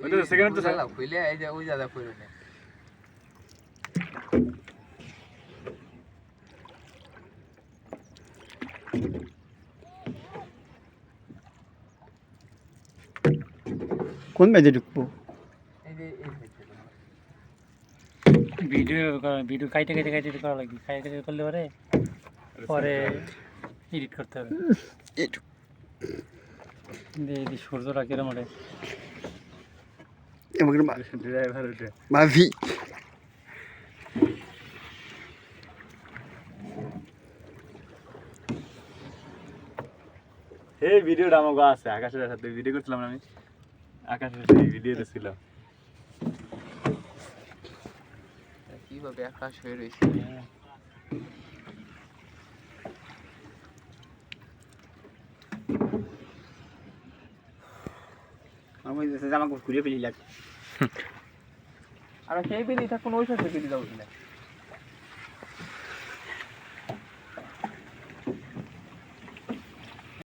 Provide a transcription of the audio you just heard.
ওই তো এই যে না কোন মেজে ঢুকবো ভিডিও ভিডিও কাইটে কাইটে কাইটে করা লাগবে কাইটে কাইটে করলে পরে পরে এডিট করতে হবে সূর্যটা কিরম ওঠে আমাকে মাভি। এই ভিডিওটা আমাকে আছে আকাশের সাথে ভিডিও করছিলাম না আমি। আকাশের সাথে ভিডিওতে ছিল। কীভাবে আকাশ হয়ে রইছে আমি জামা কাপড় খুলে ফেলি লাগে আর সেই বেলি থাকুন ওই সাথে যাও কিনা